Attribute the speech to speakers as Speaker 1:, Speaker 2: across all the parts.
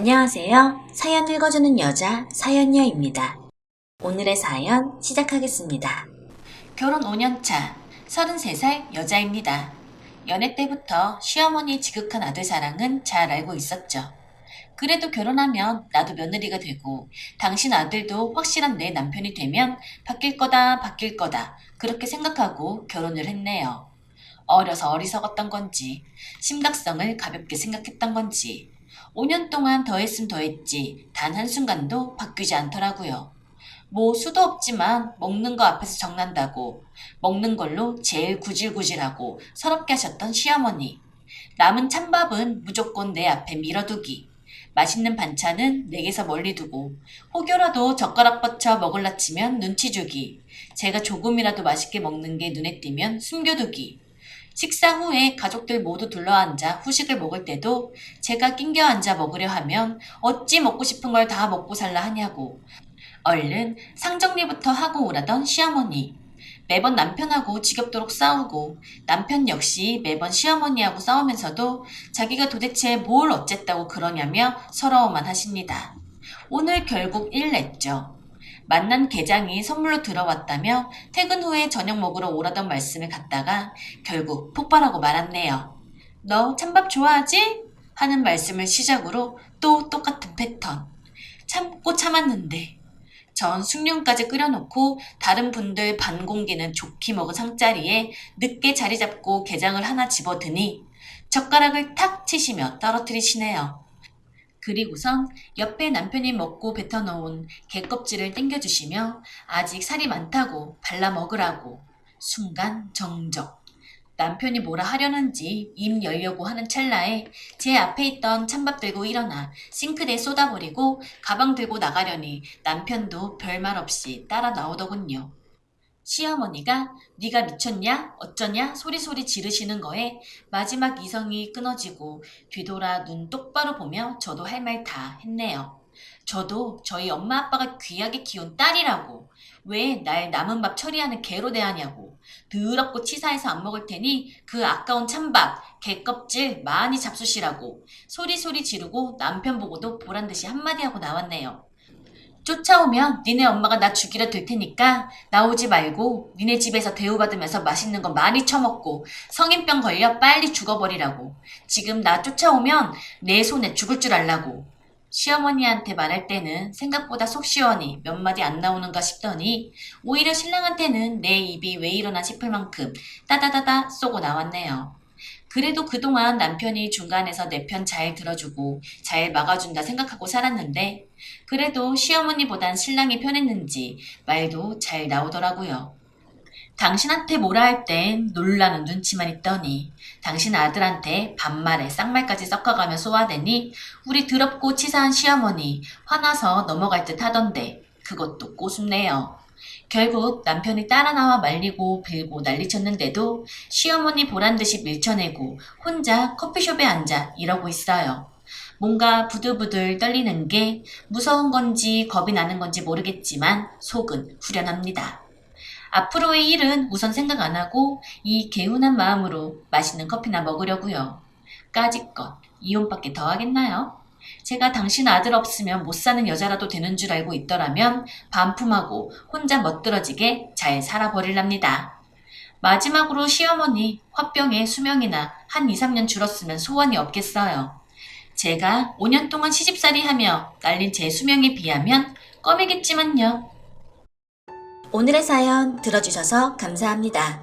Speaker 1: 안녕하세요. 사연 읽어주는 여자 사연녀입니다. 오늘의 사연 시작하겠습니다. 결혼 5년차 33살 여자입니다. 연애 때부터 시어머니 지극한 아들 사랑은 잘 알고 있었죠. 그래도 결혼하면 나도 며느리가 되고 당신 아들도 확실한 내 남편이 되면 바뀔 거다 바뀔 거다 그렇게 생각하고 결혼을 했네요. 어려서 어리석었던 건지 심각성을 가볍게 생각했던 건지 5년 동안 더했음 더했지 단 한순간도 바뀌지 않더라고요. 뭐 수도 없지만 먹는 거 앞에서 정난다고 먹는 걸로 제일 구질구질하고 서럽게 하셨던 시어머니. 남은 찬밥은 무조건 내 앞에 밀어두기. 맛있는 반찬은 내게서 멀리 두고 혹여라도 젓가락 뻗쳐 먹을라 치면 눈치 주기. 제가 조금이라도 맛있게 먹는 게 눈에 띄면 숨겨두기. 식사 후에 가족들 모두 둘러앉아 후식을 먹을 때도 제가 낑겨 앉아 먹으려 하면 어찌 먹고 싶은 걸 다 먹고 살라 하냐고 얼른 상정리부터 하고 오라던 시어머니. 매번 남편하고 지겹도록 싸우고 남편 역시 매번 시어머니하고 싸우면서도 자기가 도대체 뭘 어쨌다고 그러냐며 서러워만 하십니다. 오늘 결국 일 냈죠. 만난 게장이 선물로 들어왔다며 퇴근 후에 저녁 먹으러 오라던 말씀을 갖다가 결국 폭발하고 말았네요. 너 찬밥 좋아하지? 하는 말씀을 시작으로 또 똑같은 패턴. 참고 참았는데 전 숭늉까지 끓여놓고 다른 분들 반 공기는 좋게 먹은 상자리에 늦게 자리 잡고 게장을 하나 집어드니 젓가락을 탁 치시며 떨어뜨리시네요. 그리고선 옆에 남편이 먹고 뱉어놓은 개껍질을 땡겨주시며 아직 살이 많다고 발라 먹으라고 순간 정적. 남편이 뭐라 하려는지 입 열려고 하는 찰나에 제 앞에 있던 찬밥 들고 일어나 싱크대에 쏟아버리고 가방 들고 나가려니 남편도 별말 없이 따라 나오더군요. 시어머니가 네가 미쳤냐? 어쩌냐? 소리소리 지르시는 거에 마지막 이성이 끊어지고 뒤돌아 눈 똑바로 보며 저도 할 말 다 했네요. 저도 저희 엄마 아빠가 귀하게 키운 딸이라고. 왜 날 남은 밥 처리하는 개로 대하냐고. 더럽고 치사해서 안 먹을 테니 그 아까운 찬밥 개껍질 많이 잡수시라고. 소리소리 지르고 남편 보고도 보란 듯이 한마디 하고 나왔네요. 쫓아오면 니네 엄마가 나 죽이려 될 테니까 나오지 말고 니네 집에서 대우받으면서 맛있는 거 많이 처먹고 성인병 걸려 빨리 죽어버리라고. 지금 나 쫓아오면 내 손에 죽을 줄 알라고. 시어머니한테 말할 때는 생각보다 속 시원히 몇 마디 안 나오는가 싶더니 오히려 신랑한테는 내 입이 왜 이러나 싶을 만큼 따다다다 쏘고 나왔네요. 그래도 그동안 남편이 중간에서 내 편 잘 들어주고 잘 막아준다 생각하고 살았는데 그래도 시어머니보단 신랑이 편했는지 말도 잘 나오더라고요. 당신한테 뭐라 할 땐 놀라는 눈치만 있더니 당신 아들한테 반말에 쌍말까지 섞어가며 쏘아대니 우리 더럽고 치사한 시어머니 화나서 넘어갈 듯 하던데 그것도 꼬숩네요. 결국 남편이 따라 나와 말리고 빌고 난리쳤는데도 시어머니 보란 듯이 밀쳐내고 혼자 커피숍에 앉아 이러고 있어요. 뭔가 부들부들 떨리는 게 무서운 건지 겁이 나는 건지 모르겠지만 속은 후련합니다. 앞으로의 일은 우선 생각 안 하고 이 개운한 마음으로 맛있는 커피나 먹으려고요. 까짓것 이혼밖에 더 하겠나요? 제가 당신 아들 없으면 못 사는 여자라도 되는 줄 알고 있더라면 반품하고 혼자 멋들어지게 잘 살아버릴랍니다. 마지막으로 시어머니 화병의 수명이나 한 2, 3년 줄었으면 소원이 없겠어요. 제가 5년 동안 시집살이 하며 날린 제 수명에 비하면 껌이겠지만요. 오늘의 사연 들어주셔서 감사합니다.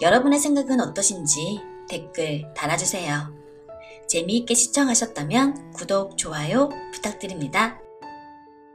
Speaker 1: 여러분의 생각은 어떠신지 댓글 달아주세요. 재미있게 시청하셨다면 구독, 좋아요 부탁드립니다.